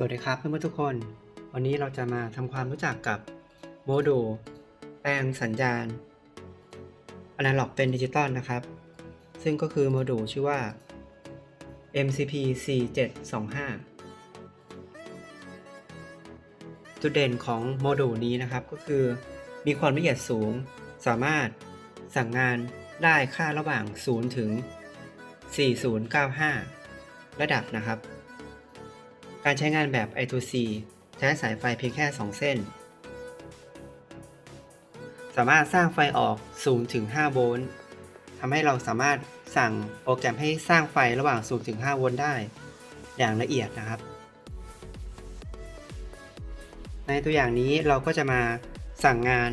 สวัสดีครับเพื่อนๆทุกคน วันนี้เราจะมาทำความรู้จักกับโมดูลแปลงสัญญาณอนาล็อกเป็นดิจิตอลนะครับ ซึ่งก็คือโมดูลชื่อว่า MCP 4725 จุดเด่นของโมดูลนี้นะครับก็คือมีความละเอียดสูง สามารถสั่งงานได้ค่าระหว่าง 0 ถึง 4095 ระดับนะครับ การใช้งานแบบ I2C ใช้สายไฟเพียงแค่ 2 เส้น สามารถสร้างไฟออก0ถึง 5 โวลต์ทำให้เราสามารถสั่งโปรแกรมให้สร้างไฟระหว่าง0ถึง 5 โวลต์ได้ อย่างละเอียดนะครับ ในตัวอย่างนี้เราก็จะมาสั่งงาน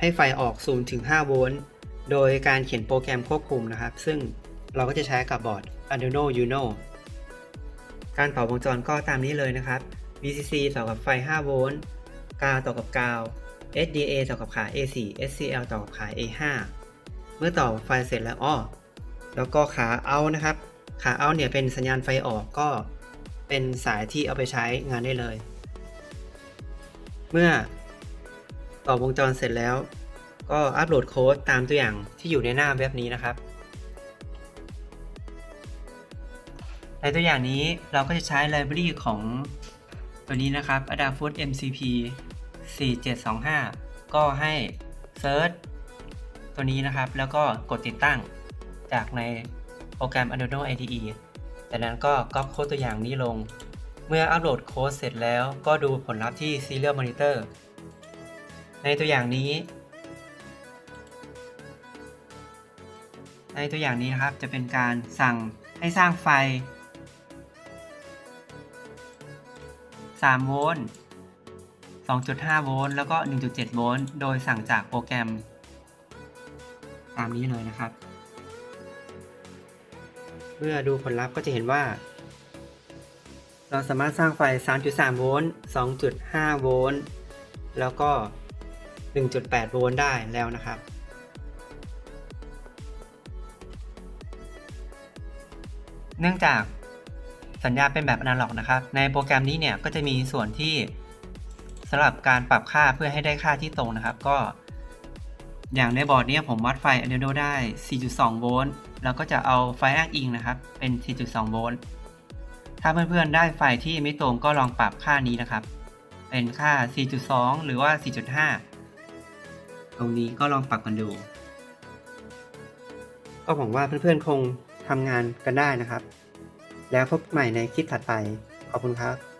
ให้ไฟออก0ถึง 5 โวลต์ โดยการเขียนโปรแกรมควบคุมนะครับ ซึ่งเราก็จะใช้กับบอร์ด Arduino Uno การเป่าวงจรก็ตามนี้เลยนะครับ VCC ต่อกับไฟ 5 โวลต์ กาวต่อกับกาว SDA ต่อกับขา A4 SCL ต่อกับขา A5 เมื่อต่อไฟเสร็จแล้วอ้อแล้วก็ขาเอานะครับ ขาเอาเนี่ยเป็นสัญญาณไฟออกก็เป็นสายที่เอาไปใช้งานได้เลย เมื่อต่อวงจรเสร็จแล้ว ก็อัปโหลดโค้ดตามตัวอย่างที่อยู่ในหน้าเว็บนี้นะครับ ในตัวอย่างนี้เราก็จะใช้ไลบรารีของตัวนี้นะครับ Adafruit MCP 4725 ก็ให้เซิร์ชตัวนี้นะครับ แล้วก็กดติดตั้งจากในโปรแกรม Arduino IDE จากนั้นก็ก๊อปโค้ดตัวอย่างนี้ลง เมื่ออัปโหลดโค้ดเสร็จแล้วก็ดูผลลัพธ์ที่ Serial Monitor ในตัวอย่างนี้ ในตัวอย่างนี้นะครับจะเป็นการสั่งให้สร้างไฟ 3 โวลต์ 2.5 โวลต์ แล้วก็ 1.7 โวลต์ โดยสั่งจากโปรแกรม ตามนี้เลยนะครับ เมื่อดูผลลัพธ์ก็จะเห็นว่า เราสามารถสร้างไฟ 3.3 โวลต์ 2.5 โวลต์ แล้วก็ 1.8 โวลต์ได้แล้วนะครับเนื่องจาก สัญญาเป็นแบบอนาล็อกนะครับ ในโปรแกรมนี้เนี่ยก็จะมีส่วนที่สำหรับการปรับค่าเพื่อให้ได้ค่าที่ตรงนะครับ ก็ อย่างในบอร์ดนี้ผมวัดไฟ Arduino ได้ 4.2 โวลต์แล้วก็จะเอาไฟอ้างอิงนะครับ เป็น 4.2 โวลต์ถ้าเพื่อนๆได้ไฟที่ไม่ตรงก็ลองปรับค่านี้นะครับ เป็นค่า 4.2 หรือว่า 4.5 ตรงนี้ก็ลองปรับกันดู ก็หวังว่าเพื่อนๆคงทำงานกันได้นะครับ แล้วพบใหม่ในคลิปถัดไป ขอบคุณครับ